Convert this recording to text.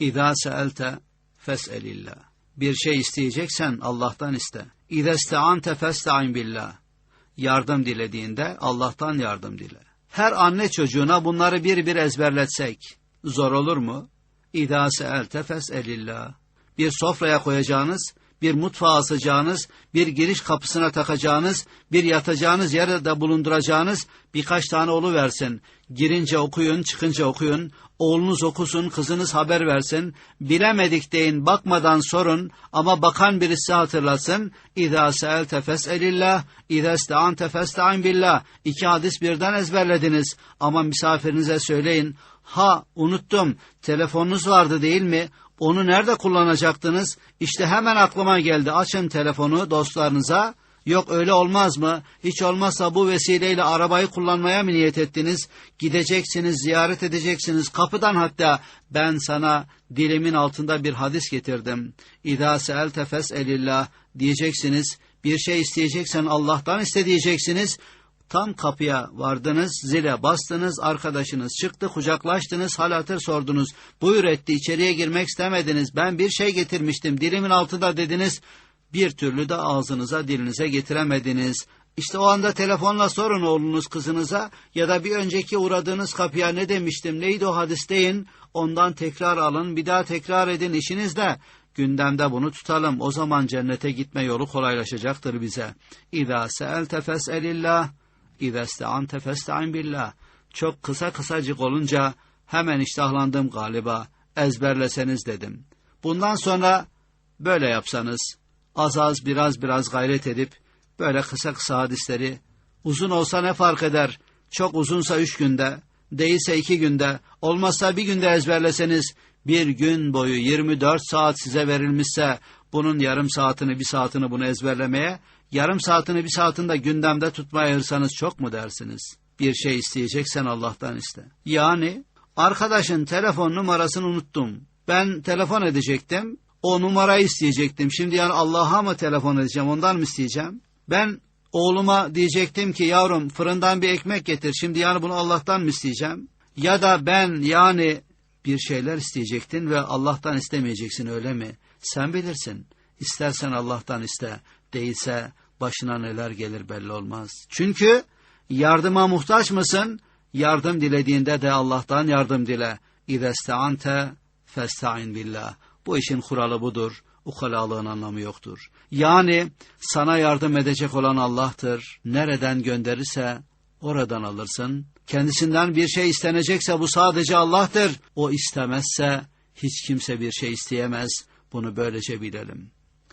İza seelte fes'elillah. Bir şey isteyeceksen Allah'tan iste. İza iste'ante festa'in billah. Yardım dilediğinde Allah'tan yardım dile. Her anne çocuğuna bunları bir bir ezberletsek zor olur mu? İza seelte fes'elillah. Bir sofraya koyacağınız bir mutfağa asacağınız, bir giriş kapısına takacağınız, bir yatacağınız yerde bulunduracağınız birkaç tane olu versin. Girince okuyun, çıkınca okuyun, oğlunuz okusun, kızınız haber versin, bilemedik deyin, bakmadan sorun ama bakan birisi hatırlasın. İzâ se'elte fes'elillah, izâ iste'ante festa'in billah. İki hadis birden ezberlediniz ama misafirinize söyleyin. Ha unuttum, telefonunuz vardı değil mi? Onu nerede kullanacaktınız? İşte hemen aklıma geldi. Açın telefonu dostlarınıza. Yok öyle olmaz mı? Hiç olmazsa bu vesileyle arabayı kullanmaya mı niyet ettiniz? Gideceksiniz, ziyaret edeceksiniz. Kapıdan hatta ben sana dilimin altında bir hadis getirdim. İdâ se'elte fes'elillah diyeceksiniz. Bir şey isteyeceksen Allah'tan iste diyeceksiniz. Tam kapıya vardınız, zile bastınız, arkadaşınız çıktı, kucaklaştınız, hal hatır sordunuz. Buyur etti, içeriye girmek istemediniz. Ben bir şey getirmiştim, dilimin altında dediniz. Bir türlü de ağzınıza, dilinize getiremediniz. İşte o anda telefonla sorun oğlunuz kızınıza ya da bir önceki uğradığınız kapıya ne demiştim, neydi o hadis deyin. Ondan tekrar alın, bir daha tekrar edin işinizde. Gündemde bunu tutalım. O zaman cennete gitme yolu kolaylaşacaktır bize. İzâ se'elte fes'elillah. İzâ iste'ante festa'in billah. Çok kısa kısacık olunca hemen iştahlandım galiba. Ezberleseniz dedim. Bundan sonra böyle yapsanız, az az biraz biraz gayret edip, böyle kısa kısa hadisleri, uzun olsa ne fark eder, çok uzunsa üç günde, değilse iki günde, olmazsa bir günde ezberleseniz, bir gün boyu 24 saat size verilmişse, bunun yarım saatini, bir saatini bunu ezberlemeye, yarım saatini, bir saatini de gündemde tutmaya ayırsanız çok mu dersiniz? Bir şey isteyeceksen Allah'tan iste. Yani, arkadaşın telefon numarasını unuttum. Ben telefon edecektim, o numarayı isteyecektim. Şimdi yani Allah'a mı telefon edeceğim, ondan mı isteyeceğim? Ben oğluma diyecektim ki yavrum fırından bir ekmek getir. Şimdi yani bunu Allah'tan mı isteyeceğim? Ya da ben yani bir şeyler isteyecektin ve Allah'tan istemeyeceksin öyle mi? Sen bilirsin. İstersen Allah'tan iste. Değilse başına neler gelir belli olmaz. Çünkü yardıma muhtaç mısın? Yardım dilediğinde de Allah'tan yardım dile. İzesteante festa'in billah. Bu işin kuralı budur. Ukalalığın anlamı yoktur. Yani sana yardım edecek olan Allah'tır. Nereden gönderirse oradan alırsın. Kendisinden bir şey istenecekse bu sadece Allah'tır. O istemezse hiç kimse bir şey isteyemez. Bunu böylece bilelim.